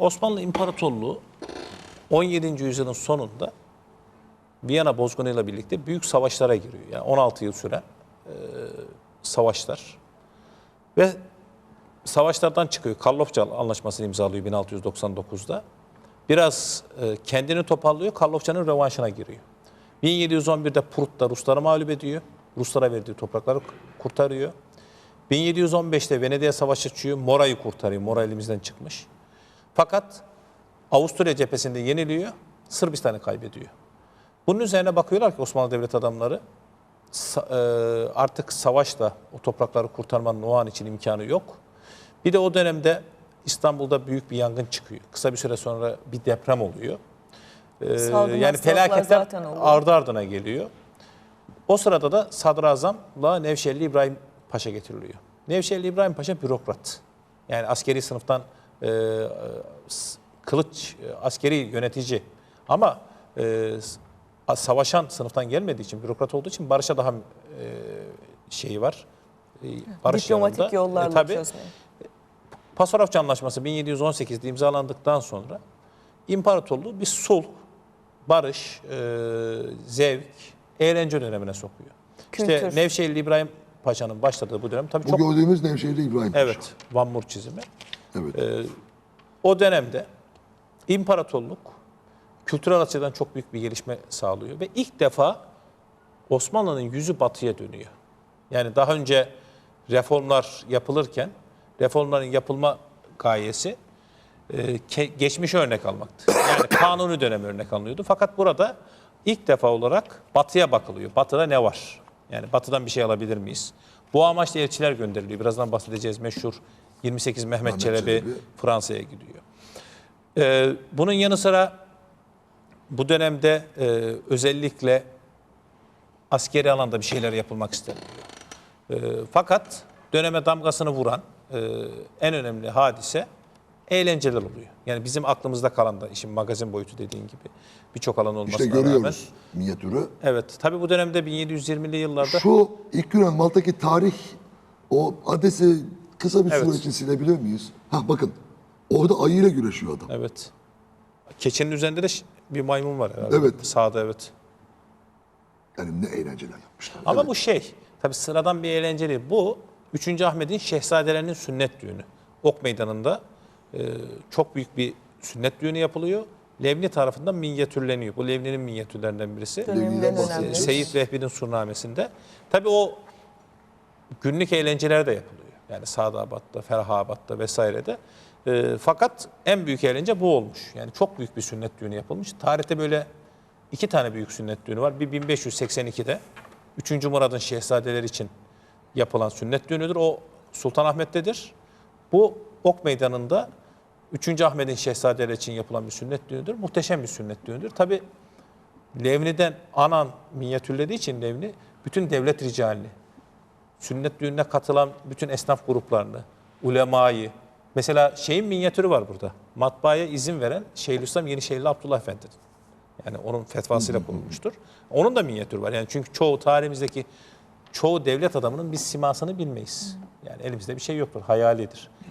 Osmanlı İmparatorluğu 17. yüzyılın sonunda Viyana bozgunuyla birlikte büyük savaşlara giriyor. Yani 16 yıl süren e, savaşlar. Ve savaşlardan çıkıyor. Karlofça Anlaşması'nı imzalıyor 1699'da. Biraz e, kendini toparlıyor, Karlofça'nın revanşına giriyor. 1711'de Prut'ta Rusları mağlup ediyor. Ruslara verdiği toprakları kurtarıyor. 1715'te Venedik'e savaş açıyor. Mora'yı kurtarıyor. Mora elimizden çıkmış. Fakat Avusturya cephesinde yeniliyor. Sırbistan'ı kaybediyor. Bunun üzerine bakıyorlar ki Osmanlı Devlet adamları e, artık savaşla o toprakları kurtarmanın o an için imkanı yok. Bir de o dönemde İstanbul'da büyük bir yangın çıkıyor. Kısa bir süre sonra bir deprem oluyor. Ee, Salgın yani felaketler ardı ardına geliyor. O sırada da Sadrazam'la Nevşehirli İbrahim Paşa getiriliyor. Nevşehirli İbrahim Paşa bürokrat. Yani askeri sınıftan e, e, kılıç e, askeri yönetici. Ama e, savaşan sınıftan gelmediği için, bürokrat olduğu için barışa daha e, şeyi var. E, barış Diplomatik yanında. yollarla E, tabii. çözmeye. Pasarofça Anlaşması 1718'de imzalandıktan sonra imparatorluğu bir sulh, barış, e, zevk, eğlence dönemine sokuyor. İşte Kültür. Nevşehirli İbrahim Paşa'nın başladığı bu dönem tabii Bu çok gördüğümüz Nevşehirli İbrahim Paşa. evet Van Mur çizimi. Evet. O dönemde imparatorluk kültürel açıdan çok büyük bir gelişme sağlıyor ve ilk defa Osmanlı'nın yüzü batıya dönüyor. Yani daha önce reformlar yapılırken reformların yapılma gayesi e, geçmişe örnek almaktı. Yani kanuni dönem örnek alınıyordu. Fakat burada ilk defa olarak batıya bakılıyor. Batıda ne var? Yani batıdan bir şey alabilir miyiz? Bu amaçla elçiler gönderiliyor. Birazdan bahsedeceğiz. Meşhur 28 Mehmet, Mehmet Çelebi, Çelebi. Fransa'ya gidiyor. Ee, bunun yanı sıra bu dönemde e, özellikle askeri alanda bir şeyler yapılmak isteniliyor. Ee, fakat döneme damgasını vuran e, en önemli hadise eğlenceler oluyor. Yani bizim aklımızda kalan da işin magazin boyutu dediğin gibi birçok alan olmasına İşte rağmen. görüyoruz minyatürü. Evet. Tabii bu dönemde 1720'li yıllarda Şu ilk Yunan Malta'daki tarih o adresi kısa bir Evet. süre için silebilir miyiz? Ha bakın. Orada ayıyla güreşiyor adam. evet. Keçinin üzerinde de bir maymun var herhalde. Evet. Sağda evet. Yani ne eğlenceler yapmışlar. Ama Evet. bu şey, tabii sıradan bir eğlence değil. Bu 3. Ahmet'in şehzadelerinin sünnet düğünü. Ok Meydanı'nda e, çok büyük bir sünnet düğünü yapılıyor. Levni tarafından minyatürleniyor. Bu Levni'nin minyatürlerinden birisi. Levni'den. Seyit Vehbi'nin surnamesinde. Tabii o günlük eğlenceler de yapılıyor. Yani Sadabat'ta, Ferhabat'ta vesairede. E, fakat en büyük eğlence bu olmuş. Yani çok büyük bir sünnet düğünü yapılmış. Tarihte böyle iki tane büyük sünnet düğünü var. Bir 1582'de 3. Murad'ın şehzadeleri için yapılan sünnet düğünüdür. O Sultanahmet'tedir. Bu Ok Meydanı'nda 3. Ahmet'in şehzadeleri için yapılan bir sünnet düğünüdür. Muhteşem bir sünnet düğünüdür. Tabi Levni'den anan minyatürlediği için Levni bütün devlet ricalini, sünnet düğününe katılan bütün esnaf gruplarını, ulemayı, mesela şeyin minyatürü var burada. Matbaaya izin veren Şeyhülislam Yenişehirli Abdullah Efendi'nin. Yani onun fetvasıyla kurulmuştur. Onun da minyatürü var. Yani çünkü çoğu tarihimizdeki çoğu devlet adamının biz simasını bilmeyiz. Yani elimizde bir şey yoktur. Hayalidir.